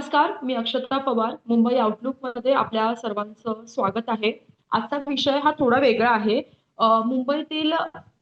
नमस्कार, मी अक्षता पवार. मुंबई आउटलुकमध्ये आपल्या सर्वांचं स्वागत आहे. आजचा विषय हा थोडा वेगळा आहे. मुंबईतील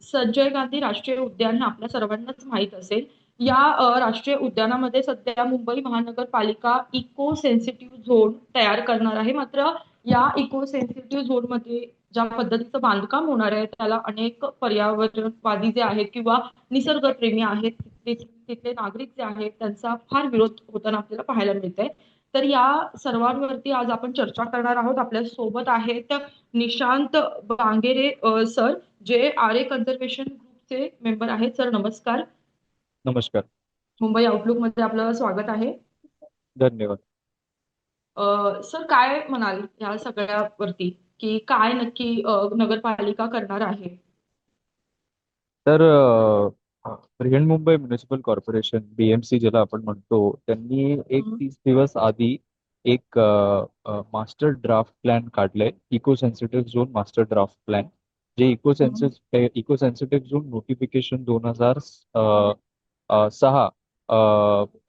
संजय गांधी राष्ट्रीय उद्यान आपल्या सर्वांनाच माहीत असेल. या राष्ट्रीय उद्यानामध्ये सध्या मुंबई महानगरपालिका इको सेन्सिटिव्ह झोन तयार करणार आहे. मात्र या इको सेन्सिटिव्ह झोनमध्ये ज्या पद्धतीचं बांधकाम होणार आहे, त्याला अनेक पर्यावरणवादी जे आहेत किंवा निसर्गप्रेमी आहेत, तिथले नागरिक जे आहेत, त्यांचा फार विरोध होताना आपल्याला पाहायला मिळतंय. तर या सर्वांवरती आज आपण चर्चा करणार आहोत. आपल्यासोबत आहेत निशांत बांगेरे सर, जे आरे कन्झर्वेशन ग्रुपचे मेंबर आहेत. सर नमस्कार. नमस्कार. मुंबई आउटलुकमध्ये आपलं स्वागत आहे. धन्यवाद. सर काय म्हणाल या सगळ्यावरती, की काय नक्की नगरपालिका करणार आहे? तर अ, बृहन्मुंबई म्युनिसिपल कॉर्पोरेशन बीएमसी ज्याला आपण म्हणतो, त्यांनी एक हं. 30 दिवस आधी एक अ, अ, मास्टर ड्राफ्ट प्लॅन काढलंय. Eco sensitive zone master draft plan. जे इको हं. Sensitive eco sensitive zone notification 2000 अ, अ, 6 अ,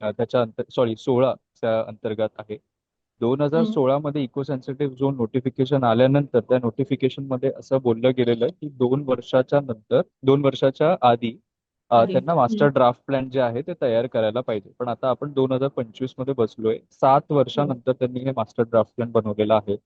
त्याच्या अंतर सॉरी 16 च्या अंतर्गत आहे. हं. 2016 मध्ये इको सेन्सिटिव्ह झोन नोटिफिकेशन आल्यानंतर त्या नोटिफिकेशनमध्ये असं बोललं गेलेलं आहे, की 2 वर्षाच्या नंतर 2 वर्षाच्या आधी अ. त्यांना हं. मास्टर ड्राफ्ट प्लॅन जे आहे ते तयार करायला पाहिजे. पण आता आपण 2025 मध्ये बसलोय. 7 हो. वर्षानंतर त्यांनी हे मास्टर ड्राफ्ट प्लॅन बनवलेलं आहे.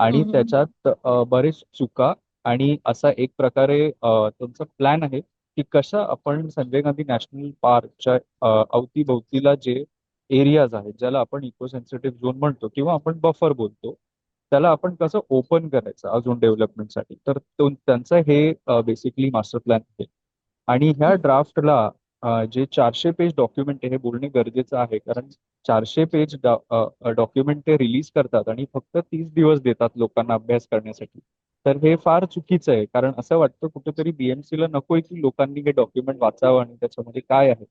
आणि हं, हं. त्याच्यात अ, बरेच चुका आणि असा एक प्रकारे अ, त्यांचा प्लॅन आहे, की कसं आपण संजय गांधी नॅशनल पार्कच्या अ, अवती-भोवतीला जे एरियाज आहेत, ज्याला आपण इको सेन्सिटिव्ह झोन म्हणतो किंवा आपण बफर बोलतो, त्याला आपण कसं ओपन करायचं अजून डेव्हलपमेंटसाठी. तर तो त्यांचं हे अ, बेसिकली मास्टर प्लॅन आहे. आणि ह्या. ड्राफ्टला जे 400 पेज डॉक्युमेंट आहे, हे बोलणे गरजेचं आहे. कारण 400 पेज डॉक्युमेंट ते रिलीज करतात आणि फक्त 30 दिवस देतात लोकांना अभ्यास करण्यासाठी. तर हे फार चुकीचं आहे. कारण असं वाटतं कुठेतरी बीएमसीला नकोय, की लोकांनी हे डॉक्युमेंट वाचावं आणि त्याच्यामध्ये काय आहे.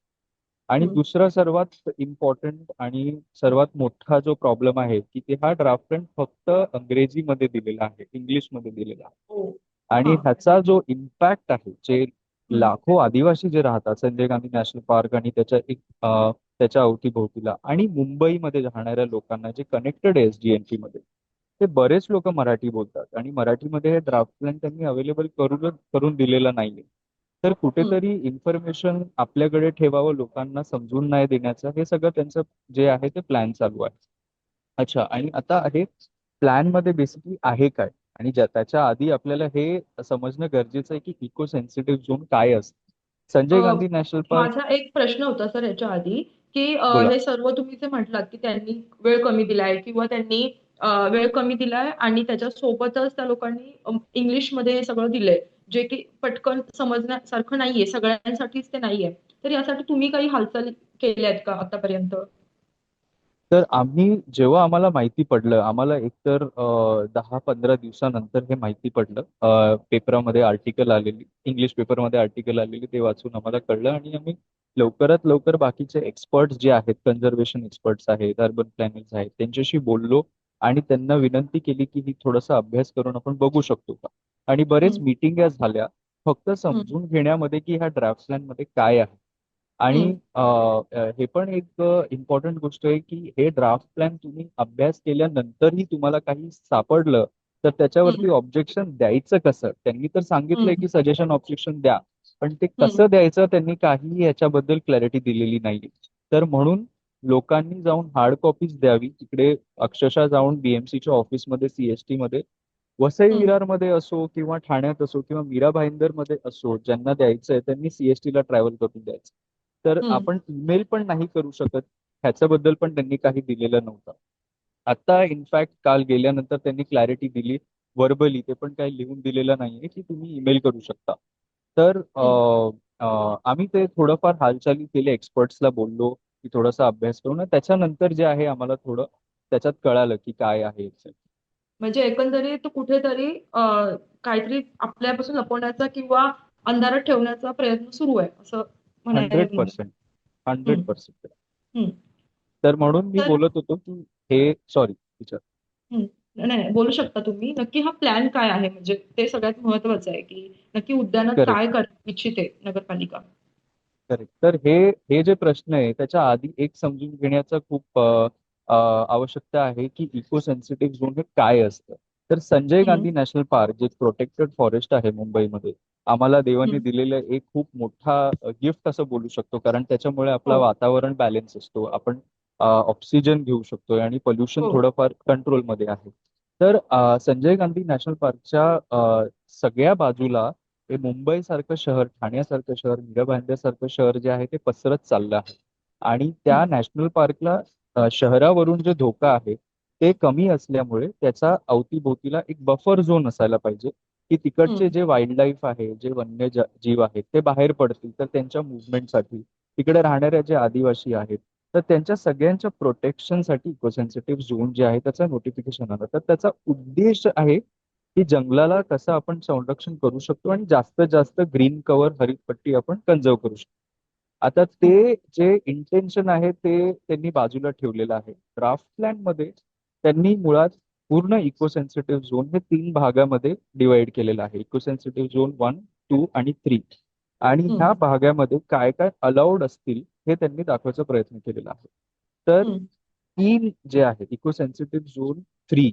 आणि. दुसरा सर्वात इम्पोर्टंट आणि सर्वात मोठा जो प्रॉब्लेम आहे, की ते हा ड्राफ्ट फक्त अंग्रेजीमध्ये दिलेला आहे, इंग्लिशमध्ये दिलेला आहे. हो. आणि. ह्याचा जो इम्पॅक्ट आहे, जे. लाखो आदिवासी जे राहतात संजय गांधी नॅशनल पार्क आणि त्याच्या एक अ, त्याच्या अवती-भोवतीला आणि मुंबईमध्ये राहणाऱ्या लोकांना जे कनेक्टेड आहे एसजीएनटीमध्ये, ते बरेच लोकं मराठी बोलतात आणि मराठीमध्ये हे ड्राफ्ट प्लॅन त्यांनी अवेलेबल करूनच करून दिलेला नाहीये. तर. कुठेतरी इन्फॉर्मेशन आपल्याकडे ठेवावं, लोकांना समजून नाही देण्याचं, हे सगळं त्यांचं जे आहे ते प्लॅन चालू आहे. अच्छा आणि आता हे प्लॅनमध्ये बेसिकली आहे काय? आणि ज्या त्याच्या आधी आपल्याला हे समजणं गरजेचं आहे, की इको सेन्सिटिव्ह झोन काय असतं? संजय गांधी नॅशनल पार्क माझा एक प्रश्न होता सर ह्याच्या आधी, की अ, बोला. हे सर्व तुम्ही जे म्हटलात, की त्यांनी वेळ कमी दिलाय किंवा त्यांनी अ, वेळ कमी दिलाय आणि त्याच्यासोबतच त्या लोकांनी अ, इंग्लिशमध्ये हे सगळं दिलंय, जे की पटकन समजण्यासारखं नाहीये. सगळ्यांसाठीच ते नाहीये. तर यासाठी तुम्ही काही हालचाली केल्यात का आतापर्यंत? तर आम्ही जेव्हा आम्हाला माहिती पडलं, आम्हाला एकतर अ, 10-15 दिवसानंतर हे माहिती पडलं. पेपरामध्ये आर्टिकल आलेली, इंग्लिश पेपरमध्ये आर्टिकल आलेली, ते वाचून आम्हाला कळलं आणि आम्ही लवकरात लवकर बाकीचे एक्सपर्ट्स जे आहेत, कन्झर्वेशन एक्सपर्ट्स आहेत, अर्बन प्लॅनर्स आहेत, त्यांच्याशी बोललो आणि त्यांना विनंती केली, की ही थोडासा अभ्यास करून आपण बघू शकतो का? आणि बरेच. मीटिंग्या झाल्या, फक्त. समजून घेण्यामध्ये, की ह्या ड्राफ्ट प्लॅनमध्ये काय आहे? आणि हं. अ, अ, हे पण एक इम्पोर्टंट गोष्ट आहे, की हे ड्राफ्ट प्लॅन तुम्ही अभ्यास केल्यानंतरही तुम्हाला काही सापडलं, तर त्याच्यावरती हं. ऑब्जेक्शन द्यायचं कसं? त्यांनी तर सांगितलंय, हं. की सजेशन ऑब्जेक्शन द्या. पण ते हं. कसं द्यायचं त्यांनी काहीही याच्याबद्दल क्लॅरिटी दिलेली नाहीये. तर म्हणून लोकांनी जाऊन हार्ड कॉपीज द्यावी. तिकडे अक्षरशः जाऊन बीएमसीच्या ऑफिसमध्ये, सीएसटीमध्ये, वसई हं. विरारमध्ये असो किंवा ठाण्यात असो किंवा मीरा भाईंदरमध्ये असो, ज्यांना द्यायचंय त्यांनी सीएसटीला ट्रॅव्हल करून द्यायचं. तर. आपण ईमेल पण नाही करू शकत, ह्याच्याबद्दल पण त्यांनी काही दिलेलं नव्हतं. आता इनफॅक्ट काल गेल्यानंतर त्यांनी क्लॅरिटी दिली व्हर्बली, ते पण काही लिहून दिलेलं नाहीये, की तुम्ही ईमेल करू शकता. तर आम्ही ते थोडंफार हालचाली केल्या, एक्सपर्ट्सला बोललो, की थोडासा अभ्यास करू. आणि त्याच्यानंतर जे आहे आम्हाला थोडं त्याच्यात कळालं, की काय आहे. म्हणजे एकंदरीत कुठेतरी काहीतरी आपल्यापासून लपवण्याचा किंवा अंधारात ठेवण्याचा प्रयत्न सुरू आहे, असं म्हणायचंय तुम्हाला? 100% हं. 100% हं. तर म्हणून मी बोलत होतो, की हे सॉरी विचार. नाही, नाही. बोलू शकता तुम्ही. नक्की हा प्लॅन काय आहे? म्हणजे ते सगळ्यात महत्वाचं आहे, की नक्की उद्यानात. काय करू इच्छिते नगरपालिका? करेक्ट. तर हे हे जे प्रश्न आहे, त्याच्या आधी एक समजून घेण्याचा खूप आवश्यकता आहे की इको सेन्सिटिव्ह झोन हे काय असतं तर संजय हम्म, गांधी नॅशनल पार्क जे प्रोटेक्टेड फॉरेस्ट आहे मुंबईमध्ये आम्हाला देवाने हम्म. दिलेलं एक खूप मोठा गिफ्ट असं बोलू शकतो. कारण त्याच्यामुळे आपला हो. वातावरण बॅलन्स असतो. आपण ऑक्सिजन घेऊ शकतोय आणि पोल्युशन हो. थोडंफार कंट्रोलमध्ये आहे. तर अ, संजय गांधी नॅशनल पार्कच्या अ, सगळ्या बाजूला हे मुंबई सारखं शहर ठाण्यासारखं शहर मीरा शहर जे आहे ते पसरत चाललं आहे. आणि त्या हम्म, नॅशनल पार्कला अ, शहरावरून जे धोका आहे ते कमी असल्यामुळे त्याचा अवतीभोवतीला एक बफर झोन असायला पाहिजे की तिकडचे जे वाईल्ड लाईफ आहे जे वन्य जीव आहेत ते बाहेर पडतील तर त्यांच्या मुवमेंटसाठी तिकडे राहणाऱ्या जे आदिवासी आहेत तर त्यांच्या सगळ्यांच्या प्रोटेक्शनसाठी इकोसेन्सिटिव्ह झोन जे आहे त्याचं नोटिफिकेशन आलं. तर त्याचा उद्देश आहे की जंगलाला कसं आपण संरक्षण करू शकतो आणि जास्तीत जास्त ग्रीन कव्हर हरितपट्टी आपण कन्झर्व करू शकतो. आता ते जे इंटेन्शन आहे ते त्यांनी बाजूला ठेवलेलं आहे. ड्राफ्ट प्लॅनमध्ये त्यांनी मुळात पूर्ण इको सेन्सिटिव्ह झोन हे तीन भागामध्ये डिवाइड केलेलं आहे. Eco sensitive zone one two आणि थ्री आणि ह्या भागामध्ये काय काय अलाउड असतील हे त्यांनी दाखवायचा प्रयत्न केलेला आहे. तर तीन जे आहे इको सेन्सिटिव्ह झोन थ्री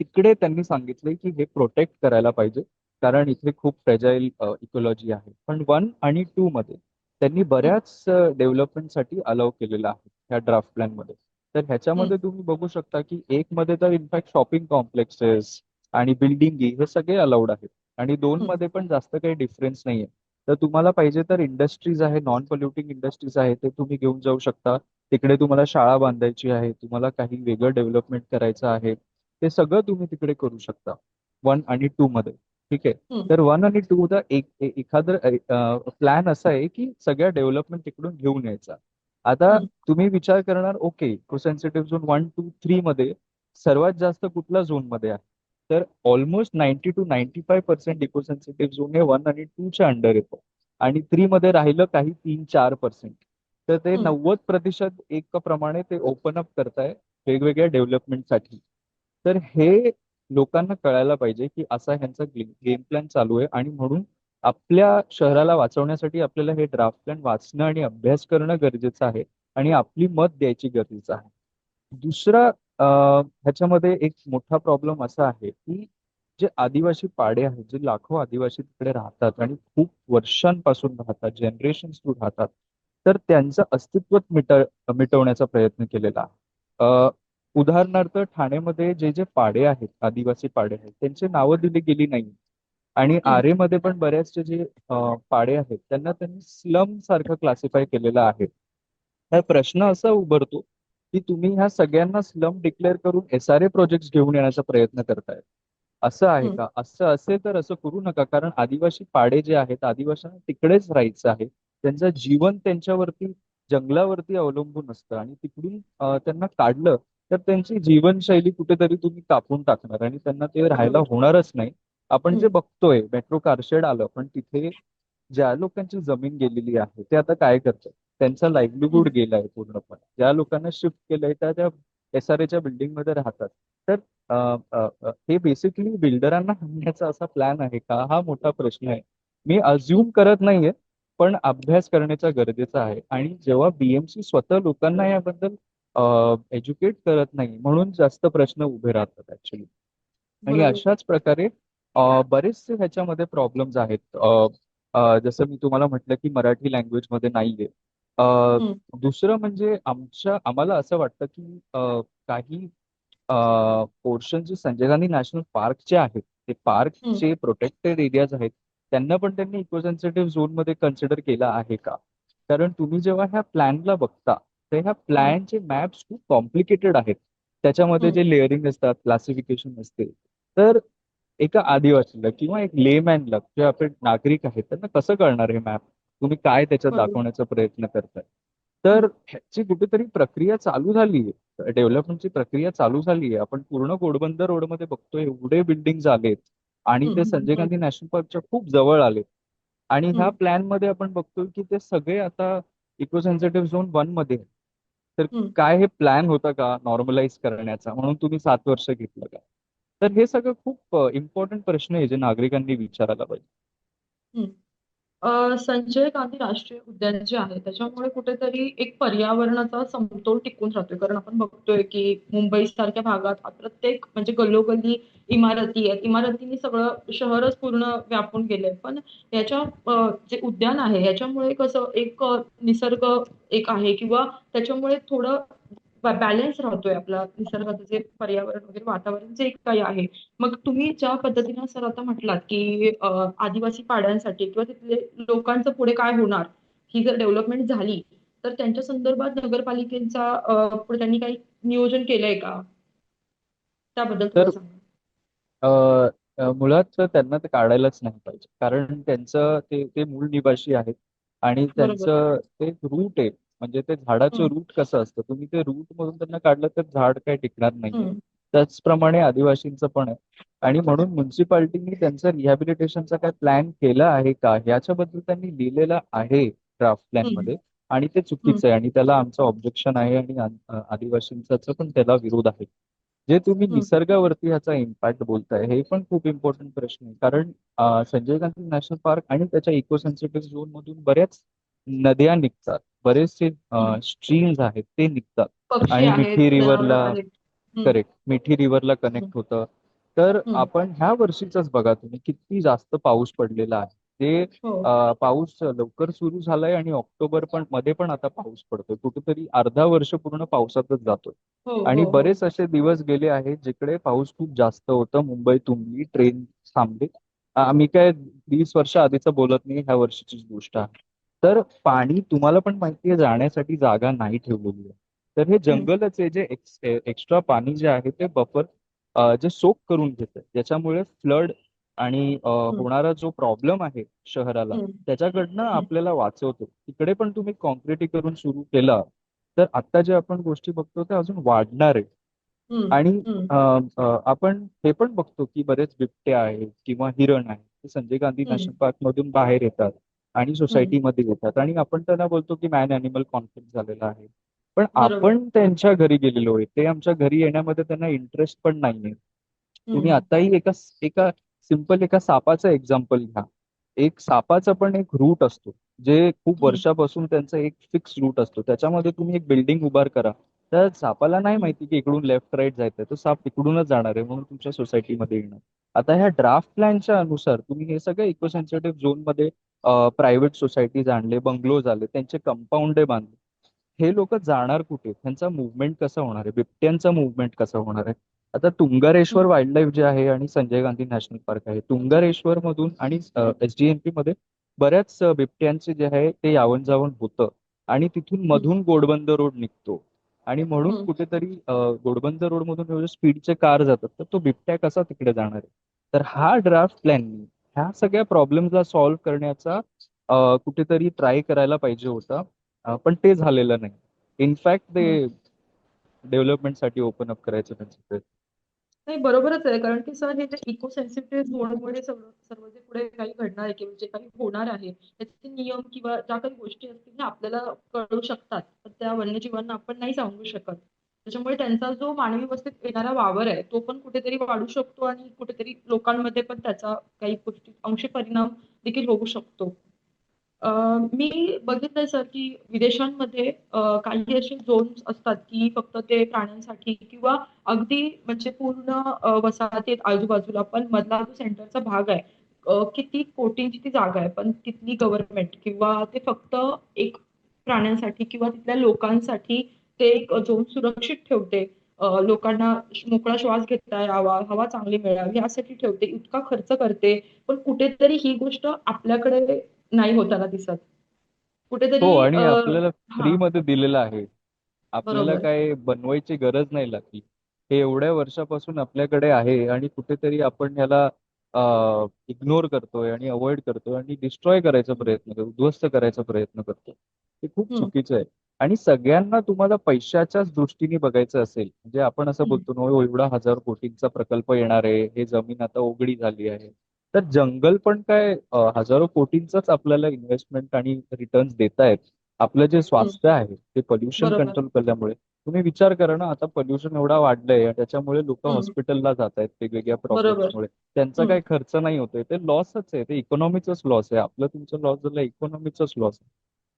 तिकडे त्यांनी सांगितले की हे प्रोटेक्ट करायला पाहिजे. कारण इथे खूप फ्रेजाईल इकोलॉजी आहे. पण वन आणि टू मध्ये त्यांनी बऱ्याच डेव्हलपमेंटसाठी अलाव केलेलं आहे ह्या ड्राफ्ट प्लॅनमध्ये. तर ह्याच्यामध्ये तुम्ही बघू शकता की एक मध्ये तर इनफॅक्ट शॉपिंग कॉम्प्लेक्सेस आणि बिल्डिंग हे सगळे अलाउड आहेत. आणि दोन मध्ये पण जास्त काही डिफरन्स नाहीये. तर तुम्हाला पाहिजे तर इंडस्ट्रीज आहे नॉन पोल्युटिंग इंडस्ट्रीज आहे ते तुम्ही घेऊन जाऊ शकता. तिकडे तुम्हाला शाळा बांधायची आहे तुम्हाला काही वेगळं डेव्हलपमेंट करायचं आहे. ते सगळं तुम्ही तिकडे करू शकता. वन आणि टू मध्ये. ठीक आहे? तर वन आणि टू चा एखादं प्लॅन असा आहे की सगळ्या डेव्हलपमेंट तिकडून घेऊन यायचा. आता तुम्ही विचार करणार okay sensitive zone one two three मध्ये सर्वात जास्त कुठल्या झोनमध्ये आहे? तर almost ninety two ninety five percent eco sensitive zone हे वन आणि टू च्या अंडर येतो. आणि थ्री मध्ये राहिलं काही तीन चार पर्सेंट तर ते नव्वद प्रतिशत एक प्रमाणे ते ओपन अप करताय वेगवेगळ्या डेव्हलपमेंटसाठी तर हे लोकांना कळायला पाहिजे की असा ह्यांचा गेम प्लॅन चालू आहे आणि म्हणून आपल्या शहराला वाचवण्यासाठी आपल्याला हे ड्राफ्ट प्लॅन वाचणं आणि अभ्यास करणं गरजेचं आहे आणि आपली मत द्यायची गरजेचं आहे. दुसरा ह्याच्यामध्ये एक मोठा प्रॉब्लेम असा आहे की जे आदिवासी पाडे आहेत जे लाखो आदिवासी तिकडे राहतात आणि खूप वर्षांपासून राहतात जनरेशन थ्रू राहतात तर त्यांचं अस्तित्व मिट मिटवण्याचा प्रयत्न केलेला आहे. उदाहरणार्थ ठाण्यामध्ये जे जे पाडे आहेत आदिवासी पाडे आहेत त्यांची नावं दिली गेली नाही आणि हम्म, आरेमध्ये पण बऱ्याचशे जे पाडे आहेत त्यांना त्यांनी स्लम सारखं क्लासिफाय केलेलं आहे. हा प्रश्न असा उभरतो की तुम्ही ह्या सगळ्यांना स्लम डिक्लेअर करून एस आर ए प्रोजेक्ट घेऊन येण्याचा प्रयत्न करताय. असं आहे का? असं असेल तर असं करू नका. कारण आदिवासी पाडे जे आहेत आदिवासींना तिकडेच राहायचं आहे. त्यांचं जीवन त्यांच्यावरती जंगलावरती अवलंबून असतं. आणि तिकडून त्यांना काढलं तर त्यांची जीवनशैली कुठेतरी तुम्ही कापून टाकणार. आणि त्यांना ते राहायला होणारच नाही. आपण जे बघतोय मेट्रो कारशेड आलं पण तिथे ज्या लोकांची जमीन गेलेली आहे ते आता काय करतात? त्यांचा लाईव्हलीहूड हम्म, गेलाय पूर्णपणे. ज्या लोकांना शिफ्ट केलंय त्या त्या एस आर एच्या बिल्डिंगमध्ये राहतात. तर हे बेसिकली बिल्डरांना आणण्याचा असा प्लॅन आहे का? हा मोठा प्रश्न आहे. मी अज्युम करत नाहीये पण अभ्यास करण्याचा गरजेचा आहे. आणि जेव्हा बीएमसी स्वतः लोकांना याबद्दल एज्युकेट करत नाही म्हणून जास्त प्रश्न उभे राहतात ऍक्च्युली आणि अशाच प्रकारे बरेचसे ह्याच्यामध्ये प्रॉब्लेम्स आहेत. जसं मी तुम्हाला म्हटलं की मराठी लँग्वेजमध्ये नाहीये. दुसरं म्हणजे आमच्या आम्हाला असं वाटतं की काही पोर्शन जे संजय गांधी नॅशनल पार्कचे आहेत ते हम्म, पार्कचे प्रोटेक्टेड एरियाज आहेत. त्यांना पण त्यांनी इको सेन्सिटिव्ह झोनमध्ये कन्सिडर केला आहे का? कारण तुम्ही जेव्हा ह्या प्लॅनला बघता तर ह्या प्लॅनचे मॅप्स खूप कॉम्प्लिकेटेड आहेत. त्याच्यामध्ये जे लेअरिंग असतात क्लासिफिकेशन असते. तर एका आदिवासीला किंवा एक लेमॅनला जे आपले नागरिक आहेत त्यांना कसं कळणार हे मॅप तुम्ही काय त्याच्यात दाखवण्याचा प्रयत्न करताय? तर ह्याची कुठेतरी प्रक्रिया चालू झाली आहे डेव्हलपमेंटची प्रक्रिया चालू झाली आहे आपण पूर्ण घोडबंदर रोडमध्ये बघतोय एवढे बिल्डिंग आलेत आणि ते संजय गांधी नॅशनल पार्कच्या खूप जवळ आले आणि ह्या प्लॅनमध्ये आपण बघतोय की ते सगळे आता इको सेन्सिटिव्ह झोन वनमध्ये. तर काय हे प्लॅन होता का नॉर्मलाइज करण्याचा? म्हणून तुम्ही सात वर्ष घेतलं का? तर हे सगळं खूप इम्पॉर्टंट प्रश्न आहे जे नागरिकांनी विचारायला पाहिजे. संजय गांधी राष्ट्रीय उद्यान जे आहे त्याच्यामुळे कुठेतरी एक पर्यावरणाचा समतोल टिकून राहतोय. कारण आपण बघतोय की मुंबई सारख्या भागात प्रत्येक म्हणजे गल्लोगल्ली इमारती आहेत. इमारतींनी सगळं शहरच पूर्ण व्यापून गेलंय. पण याच्या जे उद्यान आहे याच्यामुळे कसं एक निसर्ग एक आहे किंवा त्याच्यामुळे थोडं बॅलन्स राहतोय आपला. निसर्गाचं जे पर्यावरण वगैरे वातावरण जे काही आहे. मग तुम्ही ज्या पद्धतीनं सर आता म्हटलात की आदिवासी पाड्यांसाठी किंवा तिथले लोकांचं पुढे काय होणार ही जर डेव्हलपमेंट झाली तर त्यांच्या संदर्भात नगरपालिकेचा पुढे त्यांनी काही नियोजन केलंय का? त्याबद्दल मुळात त्यांना ते काढायलाच नाही पाहिजे. कारण त्यांचं ते ते मूळ निवासी आहेत. आणि त्यांचं ते रूट आहे. म्हणजे ते झाडाचं हम्म, रूट कसं असतं? तुम्ही ते रूट मधून त्यांना काढलं तर झाड काय टिकणार नाहीये. हम्म, त्याचप्रमाणे आदिवासींचं पण आहे. आणि म्हणून म्युन्सिपाल्टीनी त्यांचं रिहॅबिलिटेशनचा काय प्लॅन केला आहे का? याच्याबद्दल त्यांनी लिहिलेलं आहे ड्राफ्ट प्लॅन हम्म, मध्ये. आणि ते चुकीचं आहे. आणि त्याला आमचं ऑब्जेक्शन आहे आणि आ- आदिवासींचा पण त्याला विरोध आहे. जे तुम्ही हम्म, निसर्गावरती ह्याचा इम्पॅक्ट बोलताय हे पण खूप इम्पॉर्टंट प्रश्न आहे. कारण अं, संजय गांधी नॅशनल पार्क आणि त्याच्या इको सेन्सिटिव्ह झोन मधून बऱ्याच नद्या निघतात. बरेचसे. स्ट्रीम्स आहेत ते निघतात. पक्षी आणि आहेत मिठी रिव्हरला करेक्ट मिठी रिव्हरला कनेक्ट होतं. तर. आपण ह्या वर्षीचाच बघा तुम्ही किती जास्त पाऊस पडलेला आहे. ते हो. अं, पाऊस लवकर सुरू झालाय आणि ऑक्टोबर पण मध्ये पण आता पाऊस पडतोय. कुठेतरी अर्धा वर्ष पूर्ण पावसातच जातोय. हो आणि हो हो. बरेच असे दिवस गेले आहेत जिकडे पाऊस खूप जास्त होतं. मुंबई तुंबली ट्रेन थांबली. आम्ही काय वीस वर्ष आधीचं बोलत नाही ह्या वर्षीचीच गोष्ट आहे. तर पाणी तुम्हाला पण माहिती आहे जाण्यासाठी जागा नाही ठेवलेली आहे. तर हे जंगलच आहे जे एक्स्ट्रा पाणी जे आहे ते बफर जे सोक करून घेतं ज्याच्यामुळे फ्लड आणि होणारा जो प्रॉब्लेम आहे शहराला त्याच्याकडनं आपल्याला वाचवतो. तिकडे पण तुम्ही कॉन्क्रिटीकरण सुरू केलं तर आता जे आपण गोष्टी बघतो ते अजून वाढणार आहे. आणि आपण हे पण बघतो की बरेच बिबटे आहेत किंवा हिरण आहेत ते संजय गांधी नॅशनल पार्क मधून बाहेर येतात. आणि. सोसायटीमध्ये येतात. आणि आपण त्यांना बोलतो की मॅन अॅनिमल कॉन्फ्लिक्ट झालेला आहे. पण बरोबर. आपण त्यांच्या घरी गेलेलो आहे. ते आमच्या घरी येण्यामध्ये त्यांना इंटरेस्ट पण नाहीये. तुम्ही हम्म, आताही एका एका सिंपल एका सापाचं एक्झाम्पल घ्या. एक सापाचा पण एक रूट असतो जे खूप हम्म, वर्षापासून त्यांचा एक फिक्स रूट असतो. त्याच्यामध्ये तुम्ही एक बिल्डिंग उभार करा. त्या सापाला नाही हम्म, माहिती की इकडून लेफ्ट राईट जायचंय. तो साप तिकडूनच जाणार आहे म्हणून तुमच्या सोसायटीमध्ये येणार. आता ह्या ड्राफ्ट प्लॅनच्या अनुसार तुम्ही हे सगळे इको सेन्सिटिव्ह झोनमध्ये प्रायव्हेट सोसायटीज आणले बंगलोज आले त्यांचे कंपाऊंड बांधले. हे लोक जाणार कुठे? त्यांचा मुवमेंट कसा होणार आहे? बिबट्यांचा मुवमेंट कसा होणार आहे? आता तुंगारेश्वर वाईल्ड लाईफ जे आहे आणि संजय गांधी नॅशनल पार्क आहे तुंगारेश्वर मधून आणि एसडीएमपी मध्ये बऱ्याच बिबट्यांचे जे आहे ते यावन जावण होतं. आणि तिथून मधून गोडबंद रोड निघतो. आणि म्हणून कुठेतरी गोडबंद रोड मधून स्पीडचे कार जातात तर तो बिबट्या कसा तिकडे जाणार आहे? तर हा ड्राफ्ट प्लॅननी ह्या सगळ्या प्रॉब्लेमला सॉल्व्ह करण्याचा अ, कुठेतरी ट्राय करायला पाहिजे होता. अ, पण ते झालेलं नाही. इनफॅक्ट ते हम्म. डेव्हलपमेंटसाठी ओपन अप करायचं त्यांचं. नाही बरोबरच आहे. कारण की सर हे जे इको सेन्सिटिव्ह झोनमुळे सर्व सर्व जे पुढे काही घडणार आहे किंवा जे काही होणार आहे त्याचे नियम किंवा ज्या काही गोष्टी असतील त्या आपल्याला कळू शकतात. पण त्या वन्यजीवांना आपण नाही सांगू शकत. त्याच्यामुळे त्यांचा जो मानवी वस्तीत येणारा वावर आहे तो पण कुठेतरी वाढू शकतो आणि कुठेतरी लोकांमध्ये पण त्याचा काही गोष्टी अंशी परिणाम देखील होऊ शकतो. मी बघितलंय सर की विदेशांमध्ये काही असे झोन्स असतात की फक्त ते प्राण्यांसाठी किंवा अगदी म्हणजे पूर्ण वसाहतीत आजूबाजूला पण मधला जो सेंटरचा भाग आहे किती कोटींची ती जागा आहे पण तिथली गव्हर्नमेंट किंवा ते फक्त एक प्राण्यांसाठी किंवा तिथल्या लोकांसाठी ते एक झोन सुरक्षित ठेवते. लोकांना मोकळा श्वास घेता यावा हवा चांगली मिळावी यासाठी ठेवते. इतका खर्च करते. पण कुठेतरी ही गोष्ट आपल्याकडे नाही होताना दिसत. हो कुठेतरी आणि अ, आपल्याला हा. फ्रीमध्ये दिलेलं आहे. आपल्याला काय बनवायची गरज नाही लागली. हे एवढ्या वर्षापासून आपल्याकडे आहे आणि कुठेतरी आपण ह्याला इग्नोर करतोय आणि अवॉइड करतोय आणि डिस्ट्रॉय करायचा प्रयत्न करतो उद्ध्वस्त करायचा प्रयत्न करतो हे खूप चुकीचं आहे. आणि सगळ्यांना तुम्हाला पैशाच्याच दृष्टीने बघायचं असेल म्हणजे आपण असं बोलतो "हो, एवढा हजार कोटींचा प्रकल्प येणार आहे हे जमीन आता उघडी झाली आहे. तर जंगल पण काय हजारो कोटींचाच आपल्याला इन्व्हेस्टमेंट आणि रिटर्न्स देत आहेत आपलं जे स्वास्थ्य आहे ते पोल्युशन कंट्रोल केल्यामुळे. तुम्ही विचार करा ना आता पोल्युशन एवढा वाढलंय त्याच्यामुळे लोक. हॉस्पिटलला जात आहेत वेगवेगळ्या. प्रॉब्लेम्समुळे त्यांचा. काही खर्च नाही होतोय. ते लॉसच आहे ते इकॉनॉमीचाच लॉस आहे. आपलं तुमचं लॉस झालं इकॉनॉमीचाच लॉस आहे.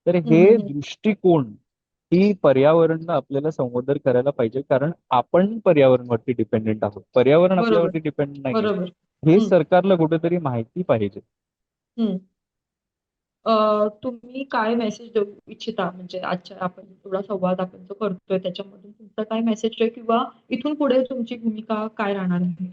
तर हे. दृष्टिकोन ही पर्यावरण आपल्याला संवर्धन करायला पाहिजे. कारण आपण पर्यावरणावरती डिपेंडेंट आहोत. पर्यावरण. आपल्यावरती डिपेंड नाही हे. सरकारला कुठेतरी माहिती पाहिजे. तुम्ही काय मेसेज देऊ इच्छिता? म्हणजे आजच्या आपण एवढा संवाद आपण जो करतोय त्याच्यामधून तुमचा काय मेसेज आहे? किंवा इथून पुढे तुमची भूमिका काय राहणार आहे?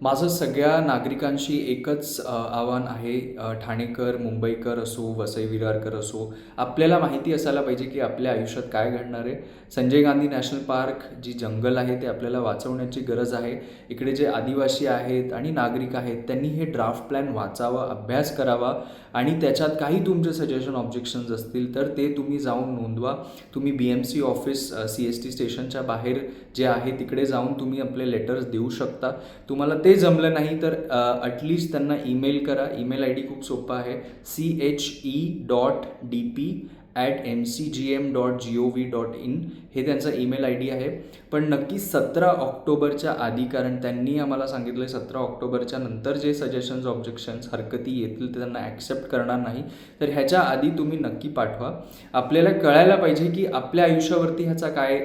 माझं सगळ्या नागरिकांशी एकच आव्हान आहे ठाणेकर मुंबईकर असो वसई विरारकर असो आपल्याला माहिती असायला पाहिजे की आपल्या आयुष्यात काय घडणार आहे. संजय गांधी नॅशनल पार्क जी जंगल आहे ते आपल्याला वाचवण्याची गरज आहे. इकडे जे आदिवासी आहेत आणि नागरिक आहेत त्यांनी हे ड्राफ्ट प्लॅन वाचावा अभ्यास करावा आणि त्याच्यात काही तुमचे सजेशन ऑब्जेक्शन्स असतील तर ते तुम्ही जाऊन नोंदवा. तुम्ही B M C office C S T स्टेशनच्या बाहेर जे आहे तिकडे जाऊन तुम्ही आपले लेटर्स देऊ शकता. तुम्हाला ते जमलं नाही तर ॲटलिस्ट त्यांना ईमेल करा. ईमेल आय डी खूप सोपा आहे. C H E dot D P at M C G M dot G O V dot I N त्यांचा ईमेल आय डी आहे. पण नक्की सतरा ऑक्टोबरच्या आधी कारण त्यांनी आम्हाला सांगितलं आहे सतरा ऑक्टोबरच्या नंतर जे सजेशन्स ऑब्जेक्शन्स हरकती येतील ते त्यांना ॲक्सेप्ट करणार नाही. तर ह्याच्या आधी तुम्ही नक्की पाठवा. आपल्याला कळायला पाहिजे की आपल्या आयुष्यावरती ह्याचा काय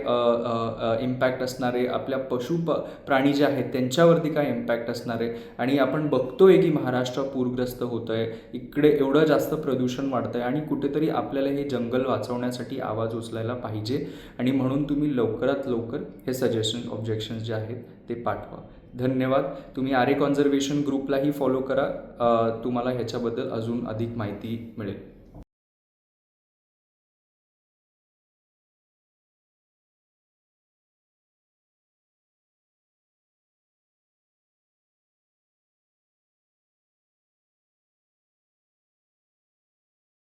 इम्पॅक्ट असणार आहे. आपल्या पशु प प्राणी जे आहेत त्यांच्यावरती काय इम्पॅक्ट असणार आहे? आणि आपण बघतोय की महाराष्ट्र पूरग्रस्त होतं आहे इकडे एवढं जास्त प्रदूषण वाढतं आहे आणि कुठेतरी आपल्याला हे जंगल वाचवण्यासाठी आवाज उचलायला पाहिजे. आणि म्हणून तुम्ही लवकरात लवकर हे सजेशन ऑब्जेक्शन्स जे आहेत ते पाठवा. धन्यवाद. तुम्ही आरे कॉन्झर्वेशन ग्रुपलाही फॉलो करा. तुम्हाला ह्याच्याबद्दल अजून अधिक माहिती मिळेल.